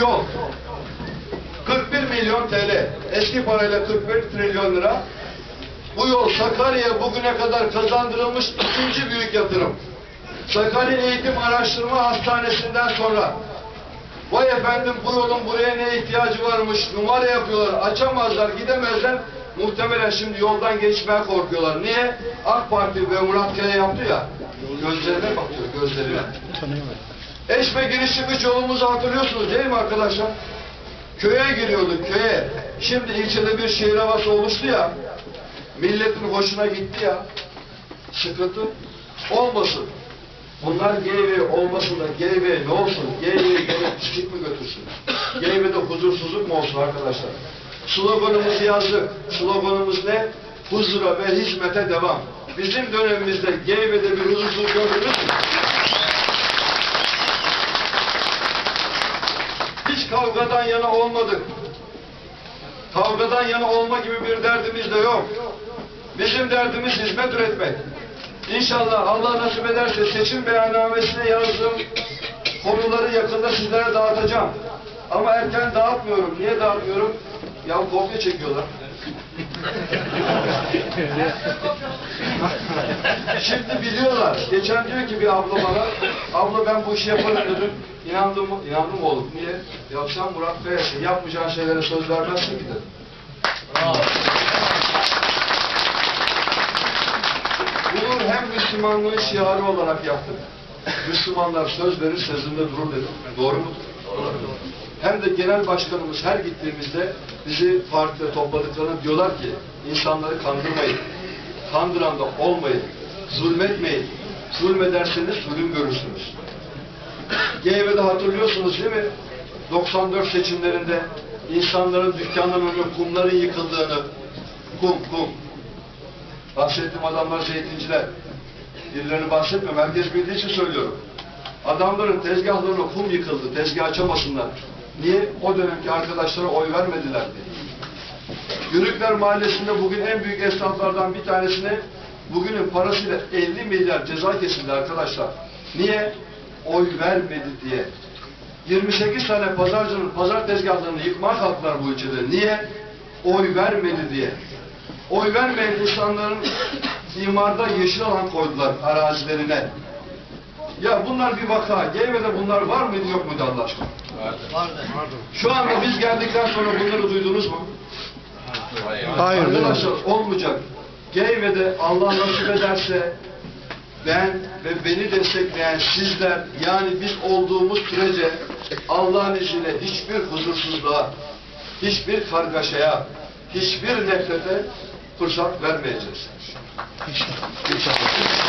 yol. 41 milyon TL. Eski parayla 41 trilyon lira. Bu yol Sakarya'ya bugüne kadar kazandırılmış ikinci büyük yatırım. Sakarya Eğitim Araştırma Hastanesi'nden sonra Vay efendim bu yolun buraya ne ihtiyacı varmış, numara yapıyorlar, açamazlar, gidemezler. Muhtemelen şimdi yoldan geçmeye korkuyorlar. Niye? AK Parti ve Murat Kaya yaptı ya, gözlerine bakıyor, gözlerine. Eşme girişi üç yolumuzu hatırlıyorsunuz değil mi arkadaşlar? Köye giriyorduk, köye. Şimdi ilçede bir şehir havası oluştu ya, milletin hoşuna gitti ya. Sıkıntı olmasın. Bunlar GV olmasın da GV ne olsun? GV'ye gelip mi götürsün? GV'de huzursuzluk mu olsun arkadaşlar? Sloganımızı yazdık. Sloganımız ne? Huzura ve hizmete devam. Bizim dönemimizde GV'de bir huzursuzluk gördünüz mü? Hiç kavgadan yana olmadık. Kavgadan yana olma gibi bir derdimiz de yok. Bizim derdimiz hizmet üretmek. İnşallah Allah nasip ederse seçim beyannamesine yazdığım konuları yakında sizlere dağıtacağım. Ama erken dağıtmıyorum. Niye dağıtmıyorum? Ya kopya çekiyorlar. Şimdi biliyorlar. Geçen diyor ki bir abla bana, abla ben bu işi yaparım dedim. İnandım? İnandım oğlum. Niye? Yapsam Murat Bey'e yapmayacağın şeylere söz vermezsin ki dedim. Bunu hem Müslümanlığın şiarı olarak yaptık. Müslümanlar söz verir sözünde durur dedim. Doğru mudur? Hem de genel başkanımız her gittiğimizde bizi partide topladıklarını diyorlar ki insanları kandırmayın. Kandıran da olmayın. Zulmetmeyin. Zulmederseniz zulüm görürsünüz. GV'de hatırlıyorsunuz değil mi? 94 seçimlerinde insanların dükkanlarının kumların yıkıldığını kum kum Bahsettiğim adamlar zeytinciler. Birilerini bahsetmiyorum. Herkes bildiği için söylüyorum. Adamların tezgahlarına kum yıkıldı. Tezgah açamasınlar. Niye? O dönemki arkadaşlara oy vermediler diye. Yürükler Mahallesi'nde bugün en büyük esnaflardan bir tanesine bugünün parasıyla 50 milyar ceza kesildi arkadaşlar. Niye? Oy vermedi diye. 28 tane pazarcının pazar tezgahlarını yıkmaya kalktılar bu ülkede. Niye? Oy vermedi diye. Oy vermeyen insanların imarda yeşil alan koydular arazilerine. Ya bunlar bir vaka. GV'de bunlar var mıydı yok muydu Allah aşkına? Şu anda biz geldikten sonra bunları duydunuz mu? Hayır. Arkadaşlar olmayacak. GV'de Allah nasip ederse ben ve beni destekleyen sizler yani biz olduğumuz sürece Allah'ın izniyle hiçbir huzursuzluğa, hiçbir kargaşaya, hiçbir nefrete fırsat vermeyeceğiz. İnşallah. İnşallah.